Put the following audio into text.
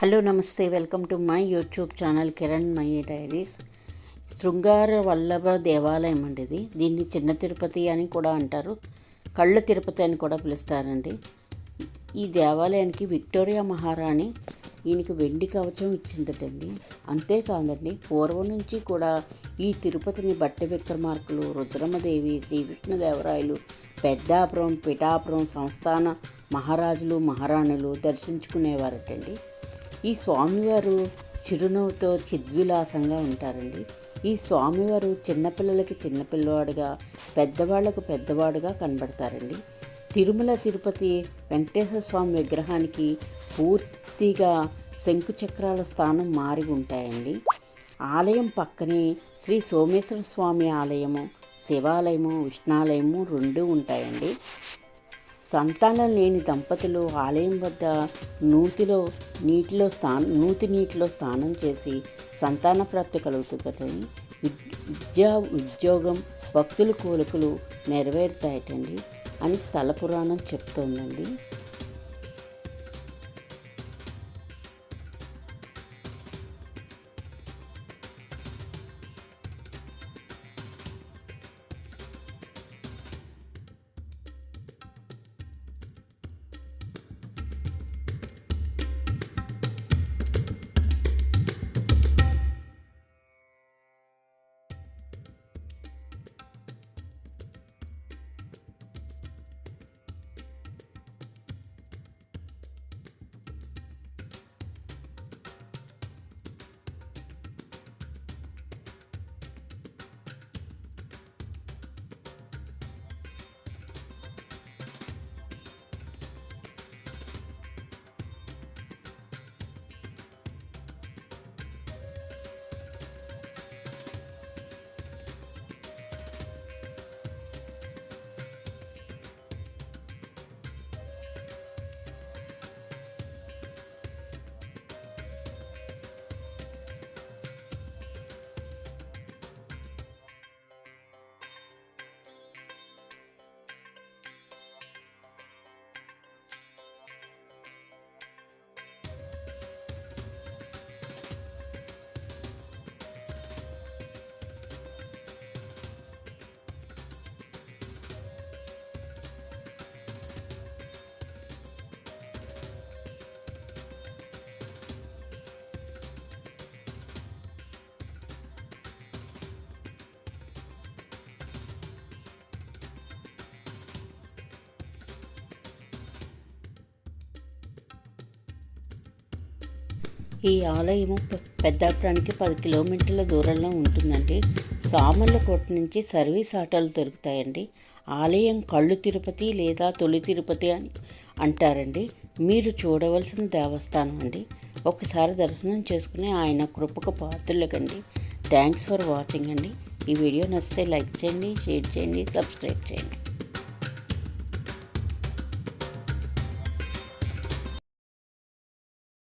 Hello namaste welcome to my YouTube channel Kiran my diaries. Srungara Vallabha దేవాలయం అండి ఇది. దీన్ని చిన్న తిరుపతి అని కూడా అంటారు కళ్ళ తిరుపతి అని కూడా పిలుస్తారండి. ఈ దేవాలయానికి విక్టోరియా మహారాణి ఈయనకి వెండి కవచం ఇచ్చిందటండి. అంతేకాదండి పూర్వం నుంచి కూడా ఈ తిరుపతిని బట్ట విక్రమార్కులు రుద్రమదేవి శ్రీకృష్ణదేవరాయలు పెద్దాపురం పిఠాపురం సంస్థాన మహారాజులు మహారాణులు దర్శించుకునేవారటండి. ఈ స్వామివారు చిరునవ్వుతో చిద్విలాసంగా ఉంటారండి. ఈ స్వామివారు చిన్నపిల్లలకి చిన్నపిల్లవాడుగా పెద్దవాళ్ళకు పెద్దవాడుగా కనబడతారండి. తిరుమల తిరుపతి వెంకటేశ్వర స్వామి విగ్రహానికి పూర్తిగా శంకుచక్రాల స్థానం మారి ఉంటాయండి. ఆలయం పక్కనే శ్రీ సోమేశ్వర స్వామి ఆలయము శివాలయము విష్ణాలయము రెండు ఉంటాయండి. సంతానం లేని దంపతులు ఆలయం వద్ద నూతిలో నీటిలో స్నానం నూతి నీటిలో స్నానం చేసి సంతాన ప్రాప్తి కలుగుతుందని విద్యా ఉద్యోగం భక్తుల కోరికలు నెరవేరుతాయటండి అని స్థల పురాణం చెప్తోందండి. ఈ ఆలయం పెద్దాపురానికి పది కిలోమీటర్ల దూరంలో ఉంటుందండి. సామర్లకోట నుంచి సర్వీస్ ఆటోలు దొరుకుతాయండి. ఆలయం కళ్ళు తిరుపతి లేదా తొలి తిరుపతి అని అంటారండి. మీరు చూడవలసిన దేవస్థానం అండి. ఒకసారి దర్శనం చేసుకుని ఆయన కృపకు పాత్రలకండి. థ్యాంక్స్ ఫర్ వాచింగ్ అండి. ఈ వీడియో నచ్చితే లైక్ చేయండి షేర్ చేయండి సబ్స్క్రైబ్ చేయండి.